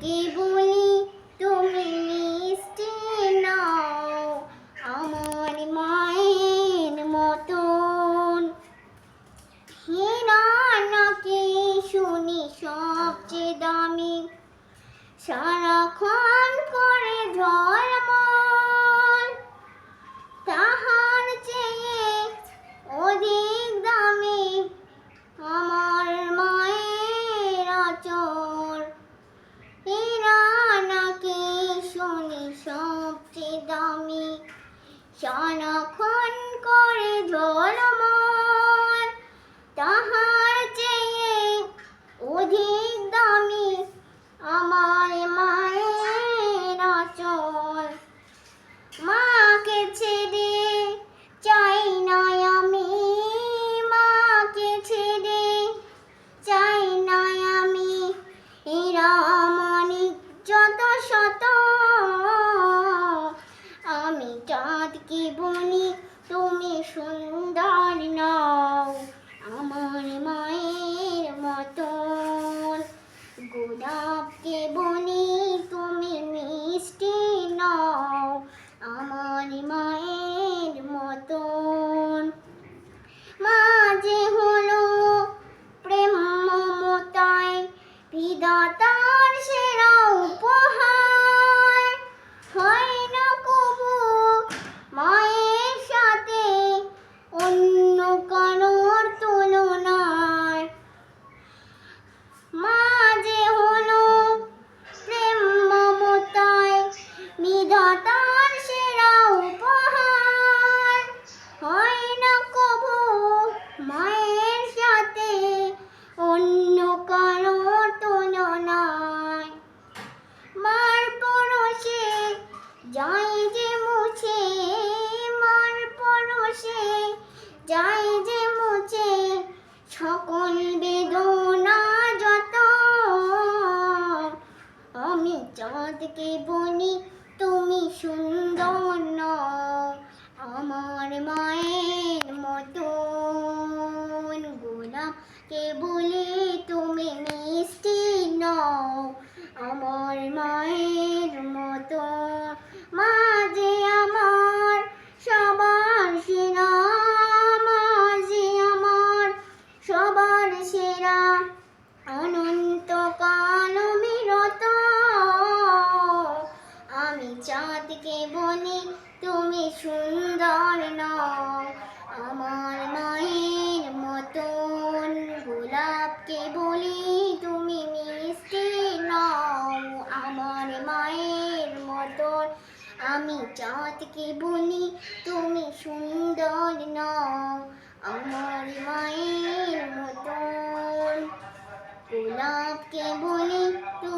কি বলি তুমি মিষ্টি নাও? আমার মায়ের মতন। হীরা নাকি শুনি সবচেয়ে দামি? সারাক্ষণ করে ঝড় মিষ্টি দামি সারাক্ষণ করে চাঁদকে বনি, তুমি সুন্দর নও আমার মায়ের মতন। গোলাপকে বনি, তুমি মিষ্টি নও আমার মায়ের মতন। মাঝে হলো প্রেম মমতায়, বিধাতার সেরা চাঁদকে বনি, তুমি সুন্দর ন আমার মায়ের মতন গোলাপকে বলে তুমি মিষ্টি নও। আমার মায়ের মতো চাঁদকে বলি, তুমি সুন্দর নও। আমার মায়ের মতন গোলাপকে বলি, তুমি মিষ্টি নও। আমার মায়ের মতন আমি চাঁদকে বলি, তুমি সুন্দর নও। আমার মায়ের মতন গোলাপকে বলি, তুমি